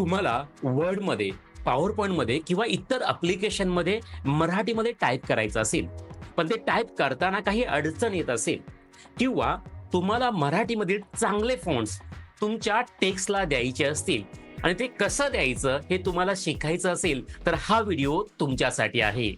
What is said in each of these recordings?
तुम्हाला वर्डमध्ये पॉवर पॉईंटमध्ये किंवा इतर अप्लिकेशनमध्ये मराठीमध्ये टाईप करायचं असेल पण ते टाईप करताना काही अडचण येत असेल किंवा तुम्हाला मराठीमध्ये चांगले फॉन्ट्स तुमच्या टेक्स्टला द्यायचे असतील आणि ते कसं द्यायचं हे तुम्हाला शिकायचं असेल तर हा व्हिडिओ तुमच्यासाठी आहे.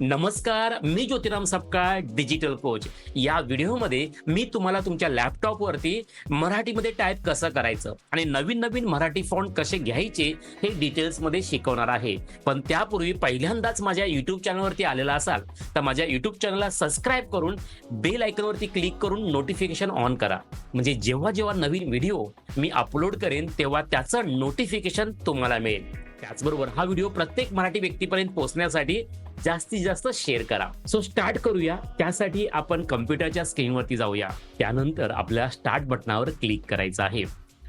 नमस्कार मी ज्योतिराम सपकाळ डिजिटल कोच या व्हिडिओमध्ये मी तुम्हाला तुमच्या लॅपटॉपवरती मराठीमध्ये टाईप कसं करायचं आणि नवीन नवीन मराठी फॉन्ट कसे घ्यायचे हे डिटेल्समध्ये शिकवणार आहे. पण त्यापूर्वी पहिल्यांदाच माझ्या युट्यूब चॅनलवरती आलेला असाल तर माझ्या युट्यूब चॅनलला सबस्क्राईब करून बेल आयकनवरती क्लिक करून नोटिफिकेशन ऑन करा. म्हणजे जेव्हा जेव्हा नवीन व्हिडिओ मी अपलोड करेन तेव्हा त्याचं नोटिफिकेशन तुम्हाला मिळेल. त्याचबरोबर हा व्हिडिओ प्रत्येक मराठी व्यक्तीपर्यंत पोहोचण्यासाठी जास्तीत जास्त शेअर करा. सो स्टार्ट करूया. त्यासाठी आपण कम्प्युटरच्या स्क्रीनवरती जाऊया. त्यानंतर आपल्याला स्टार्ट बटनावर क्लिक करायचं आहे.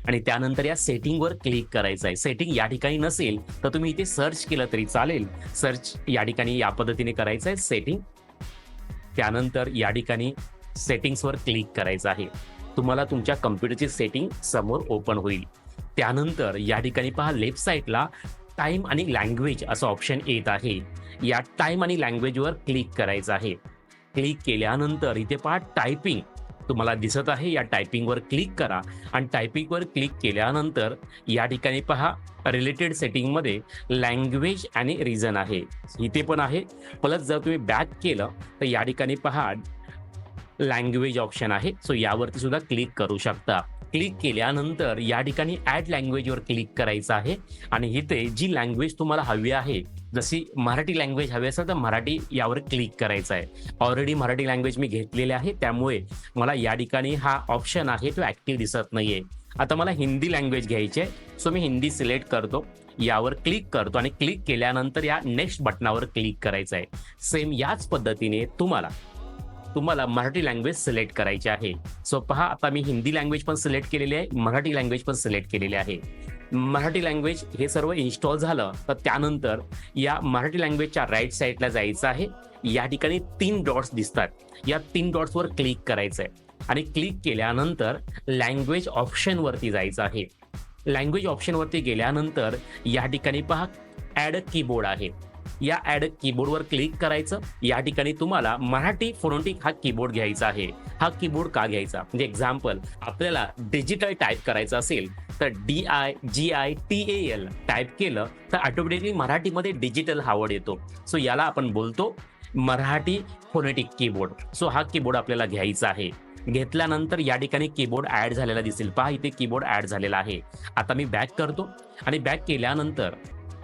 आणि त्यानंतर या सेटिंगवर क्लिक करायचं आहे. सेटिंग या ठिकाणी नसेल तर तुम्ही इथे सर्च केलं तरी चालेल. सर्च या ठिकाणी या पद्धतीने करायचं आहे सेटिंग त्यानंतर या ठिकाणी सेटिंग्सवर क्लिक करायचं आहे. तुम्हाला तुमच्या कम्प्युटरची सेटिंग समोर ओपन होईल. त्यानंतर या ठिकाणी पहा लेफ्ट साईडला टाईम आणि लँग्वेज असं ऑप्शन येत आहे. या टाईम आणि लँग्वेजवर क्लिक करायचं आहे. क्लिक केल्यानंतर इथे पहा टायपिंग. तुम्हाला दिसत आहे या टायपिंगवर क्लिक करा. आणि टायपिंगवर क्लिक केल्यानंतर या ठिकाणी पहा रिलेटेड सेटिंगमध्ये लँग्वेज आणि रिझन आहे. इथे पण आहे. प्लस जर तुम्ही बॅक केलं तर या ठिकाणी पहा लँग्वेज ऑप्शन आहे. सो यावरती सुद्धा क्लिक करू शकता. क्लिक केल्यानंतर या ठिकाणी ॲड लँग्वेजवर क्लिक करायचं आहे. आणि इथे जी लँग्वेज तुम्हाला हवी आहे जशी मराठी लँग्वेज हवी असेल तर मराठी यावर क्लिक करायचं आहे. ऑलरेडी मराठी लँग्वेज मी घेतलेली आहे. त्यामुळे मला या ठिकाणी हा ऑप्शन आहे तो ॲक्टिव्ह दिसत नाहीये. आता मला हिंदी लँग्वेज घ्यायची आहे. सो मी हिंदी सिलेक्ट करतो. यावर क्लिक करतो आणि क्लिक केल्यानंतर या नेक्स्ट बटनावर क्लिक करायचं आहे. सेम याच पद्धतीने तुम्हाला तुम्हाला मराठी लँग्वेज सिलेक्ट करायची आहे. सो पहा आता मी हिंदी लँग्वेज पण सिलेक्ट केलेली आहे मराठी लँग्वेज पण सिलेक्ट केलेली आहे. मराठी लँग्वेज हे सर्व इन्स्टॉल झालं तर त्यानंतर या मराठी लँग्वेजच्या राईट साईडला जायचं आहे. या ठिकाणी तीन डॉट्स दिसतात. या तीन डॉट्सवर क्लिक करायचं आहे आणि क्लिक केल्यानंतर लँग्वेज ऑप्शनवरती जायचं आहे. लँग्वेज ऑप्शनवरती गेल्यानंतर या ठिकाणी पहा ॲड कीबोर्ड आहे. या ॲड कीबोर्डवर क्लिक करायचं. या ठिकाणी तुम्हाला मराठी फोनोटिक हा कीबोर्ड घ्यायचा आहे. हा कीबोर्ड का घ्यायचा? म्हणजे एक्झाम्पल आपल्याला डिजिटल टाईप करायचं असेल तर D I G I T A L type केलं तर ऑटोमॅटिकली मराठीमध्ये डिजिटल हा येतो. सो याला आपण बोलतो मराठी फोनेटिक कीबोर्ड सो हा कीबोर्ड आपल्याला घ्यायचा आहे. घेतल्यानंतर या ठिकाणी कीबोर्ड ऍड झालेला दिसेल. पहा इथे कीबोर्ड ऍड झालेला आहे. आता मी बॅक करतो. आणि बॅक केल्यानंतर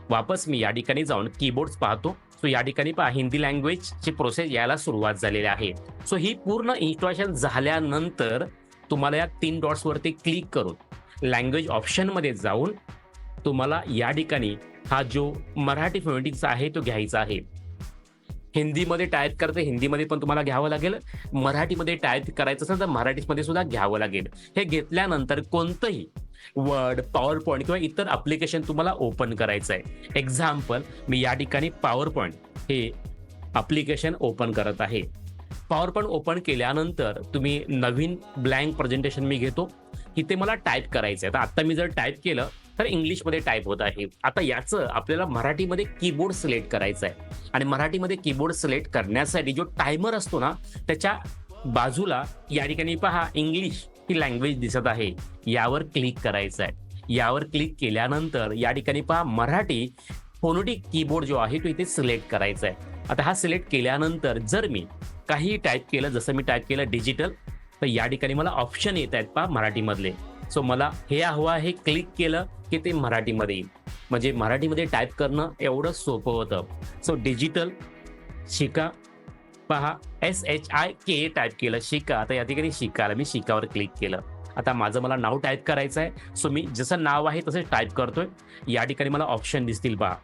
वापस मी या ठिकाणी जाऊन कीबोर्ड पाहतो. सो या ठिकाणी पहा हिंदी लँग्वेजची प्रोसेस यायला सुरुवात झालेली आहे. सो ही पूर्ण इन्स्टॉलेशन झाल्यानंतर तुम्हाला या तीन डॉट्सवरती क्लिक करून लँग्वेज ऑप्शनमध्ये जाऊन तुम्हाला या ठिकाणी हा जो मराठी फोनेटिक्स आहे तो घ्यायचा आहे. हिंदीमध्ये टाईप करते हिंदीमध्ये पण तुम्हाला घ्यावं लागेल. मराठीमध्ये टाईप करायचं असेल तर मराठीमध्ये सुद्धा घ्यावं लागेल. हे घेतल्यानंतर कोणतंही वर्ड पॉवर पॉईंट किंवा इतर अप्लिकेशन तुम्हाला ओपन करायचं आहे एक्झाम्पल मी या ठिकाणी पॉवर पॉईंट हे अप्लिकेशन ओपन करत आहे. पॉवर पॉईंट ओपन केल्यानंतर तुम्ही नवीन ब्लँक प्रेझेंटेशन मी घेतो. इथे मला टाईप करायचं आहे तर आता मी जर टाईप केलं तर इंग्लिशमध्ये टाईप होत आहे. आता याचं आपल्याला मराठीमध्ये कीबोर्ड सिलेक्ट करायचं आहे आणि मराठीमध्ये कीबोर्ड सिलेक्ट करण्यासाठी जो टायमर असतो ना त्याच्या बाजूला या ठिकाणी पहा इंग्लिश ही लँग्वेज दिसत आहे. यावर क्लिक करायचं आहे. यावर क्लिक केल्यानंतर या ठिकाणी पहा मराठी फोनोटिक कीबोर्ड जो आहे तो इथे सिलेक्ट करायचा आहे. आता हा सिलेक्ट केल्यानंतर जर मी काही टाईप केलं जसं मी टाईप केलं डिजिटल तर या ठिकाणी मला ऑप्शन येत आहेत पहा मराठीमधले. सो मला हे हवं आहे क्लिक केलं की ते मराठीमध्ये येईल. म्हणजे मराठीमध्ये टाईप करणं एवढं सोपं होतं. सो डिजिटल शिका. पहा S H I K type केलं शिका. आता या ठिकाणी शिकायला मी शिकावर क्लिक केलं. आता माझं मला नाव टाईप करायचं आहे सो मी जसं नाव आहे तसं टाईप करतोय. या ठिकाणी मला ऑप्शन दिसतील पहा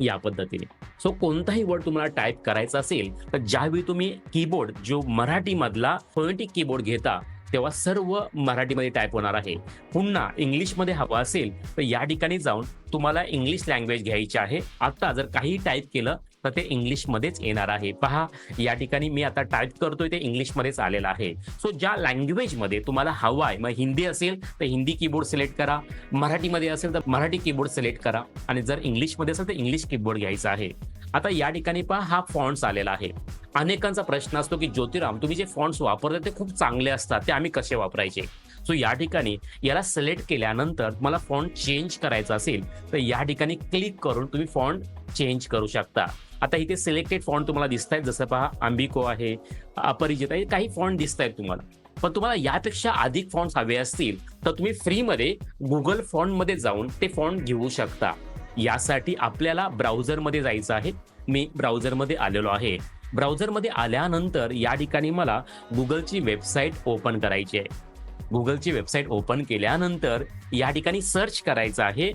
या पद्धतीने. सो कोणताही वर्ड तुम्हाला टाईप करायचा असेल तर ज्यावेळी तुम्ही कीबोर्ड जो मराठीमधला फोनेटिक कीबोर्ड घेता तेव्हा सर्व मराठीमध्ये टाईप होणार आहे. पुन्हा इंग्लिशमध्ये हवं असेल तर या ठिकाणी जाऊन तुम्हाला इंग्लिश लँग्वेज घ्यायची आहे. आता जर काही टाईप केलं तर ते इंग्लिशमध्येच येणार आहे. पहा या ठिकाणी मी आता टाईप करतोय ते इंग्लिशमध्येच आलेलं आहे. सो ज्या लँग्वेजमध्ये तुम्हाला हवा आहे मग हिंदी असेल तर हिंदी कीबोर्ड सिलेक्ट करा. मराठीमध्ये असेल तर मराठी कीबोर्ड सिलेक्ट करा. आणि जर इंग्लिशमध्ये असेल तर इंग्लिश कीबोर्ड घ्यायचा आहे. आता या ठिकाणी पहा हा फॉन्ट्स आलेला आहे. अनेकांचा प्रश्न असतो की ज्योतिराम तुम्ही जे फॉन्ट्स वापरता ते खूप चांगले असतात. ते आम्ही कसे वापरायचे? सो या ठिकाणी याला सिलेक्ट केल्यानंतर तुम्हाला फॉन्ट चेंज करायचा असेल तर या ठिकाणी क्लिक करून तुम्ही फॉन्ट चेंज करू शकता. आता इथे सिलेक्टेड फॉन्ट तुम्हाला दिसत आहेत जसं पहा आंबिको आहे अपरिचित आहे काही फॉन्ट दिसत आहेत तुम्हाला. पण तुम्हाला यापेक्षा अधिक फॉन्ट्स हवे असतील तर तुम्ही फ्रीमध्ये गुगल फॉन्टमध्ये जाऊन ते फॉन्ट घेऊ शकता. यासाठी आपल्याला ब्राउझरमध्ये जायचं आहे. मी ब्राउझरमध्ये आलेलो आहे. ब्राउझरमध्ये आल्यानंतर या ठिकाणी मला गुगलची वेबसाईट ओपन करायची आहे. गुगलची वेबसाईट ओपन केल्यानंतर या ठिकाणी सर्च करायचं आहे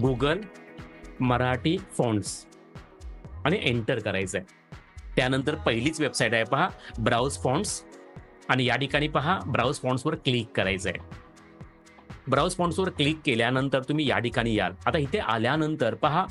गुगल मराठी फॉन्ट्स आणि एंटर करायचं आहे त्यानंतर पहिलीच वेबसाईट आहे पहा ब्राउज फॉन्ट्स. आणि या ठिकाणी पहा ब्राउज फॉन्ट्सवर क्लिक करायचं आहे ब्राउज फॉन्ट्सवर क्लिक केल्यानंतर तुम्ही या ठिकाणी याल. आता इथे आल्यानंतर पहा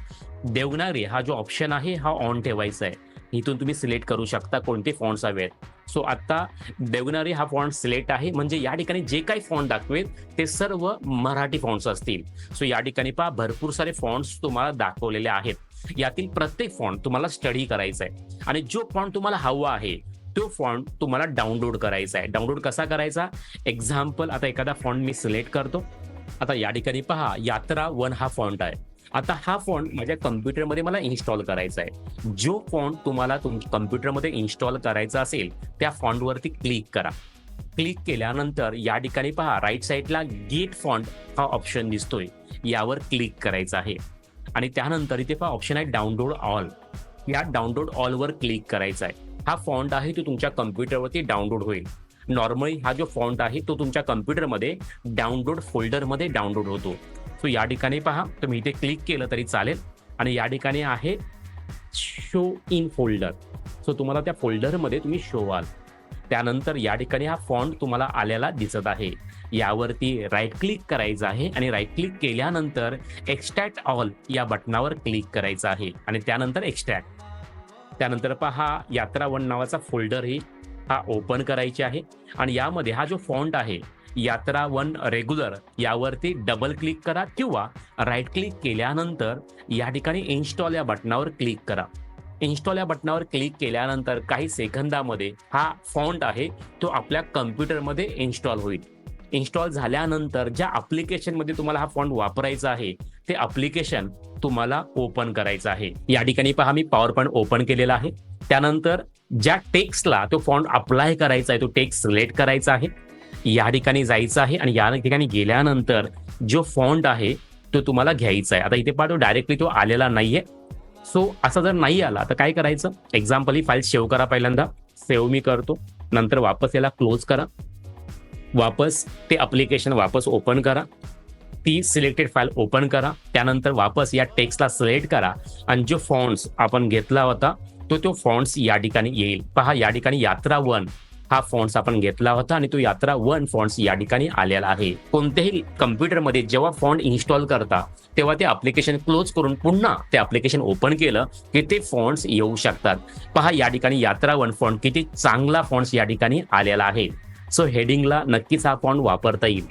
देवनागरी हा जो ऑप्शन आहे हा ऑन ठेवायचा आहे इथून तुम्ही सिलेक्ट करू शकता कोणते फॉन्ट्स आहेत. सो आता देवनारी हा फॉन्ट सिलेक्ट आहे. म्हणजे या ठिकाणी जे काही फॉन्ट दाखवेल ते सर्व मराठी फॉन्ट्स असतील. सो या ठिकाणी पहा भरपूर सारे फॉन्ट्स तुम्हाला दाखवलेले आहेत. यातील प्रत्येक फॉन्ट तुम्हाला स्टडी करायचा आहे. आणि जो फॉन्ट तुम्हाला हवा आहे तो फॉन्ट तुम्हाला डाउनलोड करायचा आहे. डाउनलोड कसा करायचा? एक्झाम्पल आता एखादा फॉन्ट मी सिलेक्ट करतो. आता या ठिकाणी पहा यात्रा वन हा फॉन्ट आहे. आता हा फॉन्ट माझ्या कम्प्युटरमध्ये मला इन्स्टॉल करायचा आहे. जो फॉन्ट तुम्हाला तुम कम्प्युटरमध्ये इन्स्टॉल करायचा असेल त्या फॉन्टवरती क्लिक करा. क्लिक केल्यानंतर या ठिकाणी पहा राईट साईडला गेट फॉन्ट हा ऑप्शन दिसतोय. यावर क्लिक करायचा आहे. आणि त्यानंतर इथे पहा ऑप्शन आहे डाउनलोड ऑल या डाउनलोड ऑलवर क्लिक करायचा आहे. हा फॉन्ट आहे तो तुमच्या कम्प्युटरवरती डाउनलोड होईल. नॉर्मली हा जो फॉन्ट आहे तो तुमच्या कम्प्युटरमध्ये डाउनलोड फोल्डरमध्ये डाउनलोड होतो. सो या ठिकाणी पहा तुम्ही इथे क्लिक केलं तरी चालेल. आणि या ठिकाणी आहे शो इन फोल्डर सो तुम्हाला त्या फोल्डरमध्ये तुम्ही शो व्हाल त्यानंतर या ठिकाणी हा फॉन्ट तुम्हाला आलेला दिसत आहे. यावरती राईट क्लिक करायचं आहे आणि राईट क्लिक केल्यानंतर एक्स्ट्रॅक्ट ऑल या बटनावर क्लिक करायचं आहे. आणि त्यानंतर एक्स्ट्रॅक्ट त्यानंतर पहा यात्रा वन नावाचा फोल्डर ही हा ओपन करायची आहे. आणि यामध्ये हा जो फॉन्ट आहे यात्रा वन रेग्युलर यावरती डबल क्लिक करा किंवा राईट क्लिक केल्यानंतर या ठिकाणी इन्स्टॉल या बटनावर क्लिक करा. इन्स्टॉल या बटनावर क्लिक केल्यानंतर काही सेकंदामध्ये हा फॉन्ट आहे तो आपल्या कम्प्युटरमध्ये इन्स्टॉल होईल. इन्स्टॉल झाल्यानंतर ज्या अप्लिकेशनमध्ये तुम्हाला हा फॉन्ट वापरायचा आहे ते अप्लिकेशन तुम्हाला ओपन करायचं आहे. या ठिकाणी पहा मी पॉवर पॉईंट ओपन केलेला आहे. त्यानंतर ज्या टेक्स्टला तो फॉन्ट अप्लाय करायचा आहे तो टेक्स्ट सिलेक्ट करायचा आहे. या ठिकाणी जायचं आहे आणि या ठिकाणी गेल्यानंतर जो फॉन्ट आहे तो तुम्हाला घ्यायचा आहे. आता इथे पाठव डायरेक्टली तो आलेला नाहीये. सो असा जर नाही आला तर काय करायचं? एक्झाम्पल ही फाईल सेव्ह करा पहिल्यांदा. सेव्ह मी करतो. नंतर वापस याला क्लोज करा. वापस ते अप्लिकेशन वापस ओपन करा. ती सिलेक्टेड फाईल ओपन करा. त्यानंतर वापस या टेक्स्टला सिलेक्ट करा. आणि जो फॉन्ट्स आपण घेतला होता तो तो फॉन्ट्स या ठिकाणी येईल. पहा या ठिकाणी यात्रा वन. हा फॉन्ट्स आपण घेतला होता आणि तो यात्रा वन फॉन्ट्स या ठिकाणी आलेला आहे. कोणत्याही कम्प्युटरमध्ये जेव्हा फॉन्ट इन्स्टॉल करता तेव्हा ते अप्लिकेशन क्लोज करून पुन्हा ते अप्लिकेशन ओपन केलं की ते फॉन्ट्स येऊ शकतात. पहा या ठिकाणी यात्रा वन फॉन्ट किती चांगला फॉन्ट्स या ठिकाणी आलेला आहे. सो हेडिंगला नक्कीच हा फॉन्ट वापरता येईल.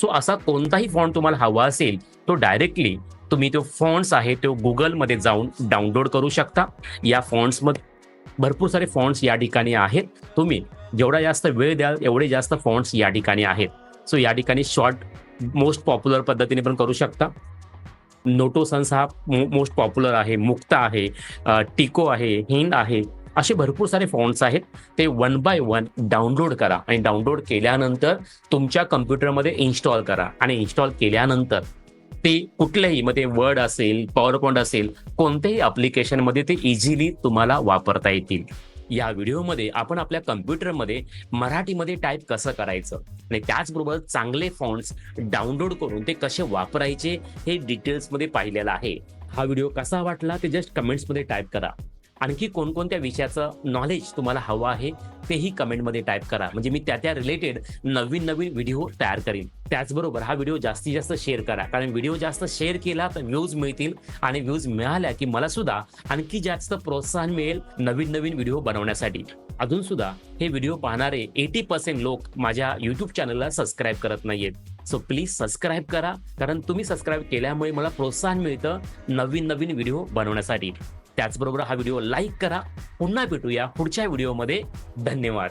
सो असा कोणताही फॉन्ट तुम्हाला हवा असेल तो डायरेक्टली तुम्ही तो फॉन्ट्स आहे तो गुगलमध्ये जाऊन डाउनलोड करू शकता. या फॉन्ट्समध्ये भरपूर सारे फॉन्ट्स या ठिकाणी आहेत. तुम्ही जेवढा जास्त वेळ द्याल एवढे जास्त फॉन्ट्स या ठिकाणी आहेत. सो या ठिकाणी शॉर्ट मोस्ट पॉप्युलर पद्धतीने पण करू शकता. नोटो सन्स हा मोस्ट पॉप्युलर आहे मुक्ता आहे टिको आहे हिंद आहे असे भरपूर सारे फॉन्ट्स आहेत. ते वन बाय वन डाउनलोड करा आणि डाउनलोड केल्यानंतर तुमच्या कम्प्युटरमध्ये इन्स्टॉल करा. आणि इन्स्टॉल केल्यानंतर ते कुठल्याही मध्ये वर्ड असेल पॉवर पॉईंट असेल कोणत्याही अप्लिकेशनमध्ये ते इझिली तुम्हाला वापरता येतील. या व्हिडिओमध्ये आपण आपल्या कम्प्युटरमध्ये मराठीमध्ये टाईप कसं करायचं? आणि त्याचबरोबर चांगले फॉन्ट्स डाउनलोड करून ते कसे वापरायचे हे डिटेल्समध्ये पाहिलेलं आहे. हा व्हिडिओ कसा वाटला ते जस्ट कमेंट्समध्ये टाईप करा. आणखी कोणकोणत्या विषयाचं नॉलेज तुम्हाला हवं आहे तेही कमेंटमध्ये टाईप करा. म्हणजे मी त्या त्या रिलेटेड नवीन नवीन व्हिडिओ तयार करीन. त्याचबरोबर हा व्हिडिओ जास्तीत जास्त शेअर करा. कारण व्हिडिओ जास्त शेअर केला तर व्ह्यूज मिळतील आणि व्ह्यूज मिळाल्या की मला सुद्धा आणखी जास्त प्रोत्साहन मिळेल नवीन नवीन व्हिडिओ बनवण्यासाठी. अजून सुद्धा हे व्हिडिओ पाहणारे एटी पर्सेंट लोक माझ्या युट्यूब चॅनलला सबस्क्राईब करत नाहीयेत. सो प्लीज सबस्क्राईब करा. कारण तुम्ही सबस्क्राईब केल्यामुळे मला प्रोत्साहन मिळतं नवीन नवीन व्हिडिओ बनवण्यासाठी. त्याचबरोबर हा व्हिडिओ लाईक करा. पुन्हा भेटूया पुढच्या व्हिडिओमध्ये. धन्यवाद.